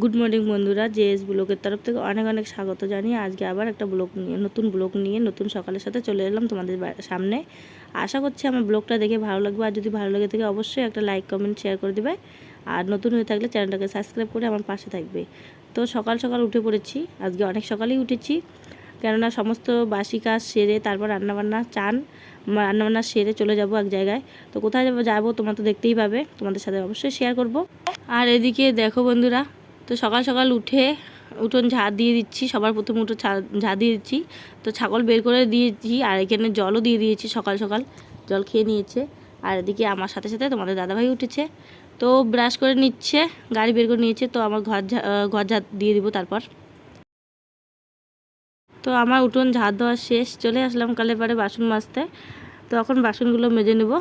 Good morning বন্ধুরা J S ব্লগের তরফ থেকে অনেক অনেক স্বাগত জানিয়ে আজকে আবার একটা ব্লগ নিয়ে, নতুন ব্লগ নিয়ে, নতুন সকালের সাথে চলে এলাম তোমাদের সামনে। আশা করছি আমার ব্লগটা দেখে ভালো লাগবে, আর যদি ভালো লাগে থাকে অবশ্যই একটা লাইক, কমেন্ট, শেয়ার করে দেবে। আর নতুন হয়ে থাকলে চ্যানেলটাকে সাবস্ক্রাইব করে আমার পাশে থাকবে। তো সকাল সকাল উঠে পড়েছি, আজকে অনেক সকালেই উঠেছি। কেননা সমস্ত বাসি কাজ সেরে তারপর রান্নাবান্না, চান রান্নাবান্না সেরে চলে যাব এক জায়গায়। তো কোথায় যাব যাব তোমরা তো দেখতেই পাবে, তোমাদের সাথে অবশ্যই শেয়ার করব। আর এদিকে দেখো বন্ধুরা তো সকাল সকাল উঠে উঠোন ঝাড় দিয়ে দিচ্ছি, সবার প্রথম উঠো ঝাড় দিয়ে দিচ্ছি। তো ছাগল বের করে দিয়েছি আর এখানে জলও দিয়ে দিয়েছি সকাল সকাল, জল খেয়ে নিয়েছে। আর এদিকে আমার সাথে সাথে তোমাদের দাদাভাই উঠেছে। তো ব্রাশ করে নিচ্ছে, গাড়ি বের করে নিয়েছে, তো আমার ঘর ঘর ঝাড় দিয়ে দিব তারপর। তো আমার উঠোন ঝাড় দেওয়া শেষ, চলে আসলাম কালে পারে বাসন মাজতে। তো এখন বাসনগুলো মেজে নেব।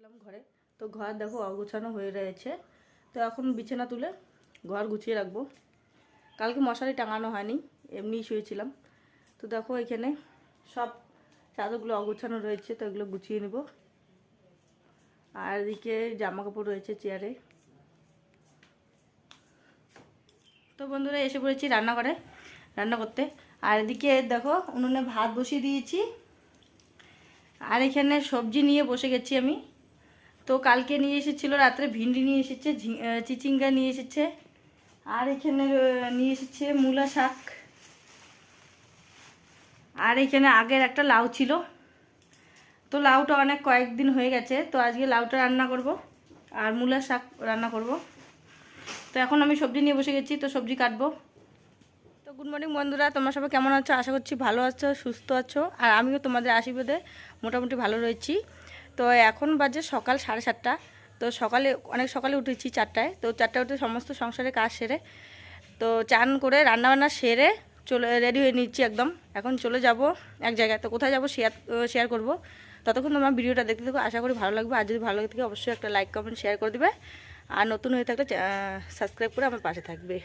আসলাম ঘরে। তো ঘর দেখো অগোছানো হয়ে রয়েছে। তো এখন বিছানা তুলে ঘর গুছিয়ে রাখব। কালকে মশারি টাঙানো হয়নি, এমনিই শুয়েছিলাম। তো দেখো এখানে সব চাদরগুলো অগোছানো রয়েছে, তো এগুলো গুছিয়ে নেব। আর এদিকে জামা কাপড় রয়েছে চেয়ারে। তো বন্ধুরা, এসে পড়েছি রান্না করে রান্না করতে। আর এদিকে দেখো উনুনে ভাত বসিয়ে দিয়েছি। আর এখানে সবজি নিয়ে বসে গেছি আমি। তো কালকে নিয়ে এসেছিল, রাত্রে ভিন্ডি নিয়ে এসেছে চিচিঙ্গা নিয়ে এসেছে, আর এখানে নিয়ে এসেছে মূলা শাক। আর এখানে আগের একটা লাউ ছিল। তো লাউটা অনেক কয়েকদিন হয়ে গেছে, তো আজকে লাউটা রান্না করব, আর মূলা শাক রান্না করব। তো এখন আমি সবজি নিয়ে বসে গেছি, তো সবজি কাটবো। তো গুড মর্নিং বন্ধুরা, তোমরা সবাই কেমন আছো? আশা করছি ভালো আছো, সুস্থ আছো, আর আমিও তোমাদের আশীর্বাদে মোটামুটি ভালো রয়েছি। তো এখন বাজে সকাল সাড়ে সাতটা। তো সকালে, অনেক সকালে উঠেছি চারটায়। তো চারটায় উঠে সমস্ত সংসারে কাজ সেরে, তো চান করে রান্নাবান্না সেরে চলে রেডি হয়ে নিচ্ছি একদম। এখন চলে যাব এক জায়গায়। তো কোথায় যাব শেয়ার শেয়ার করব। ততক্ষণ তোমরা ভিডিওটা দেখতে থাকো। আশা করি ভালো লাগবে। আর যদি ভালো লাগে থাকে, অবশ্যই একটা লাইক কমেন্ট শেয়ার করে দেবে। আর নতুন হয়ে থাকলে সাবস্ক্রাইব করে আমার পাশে থাকবে।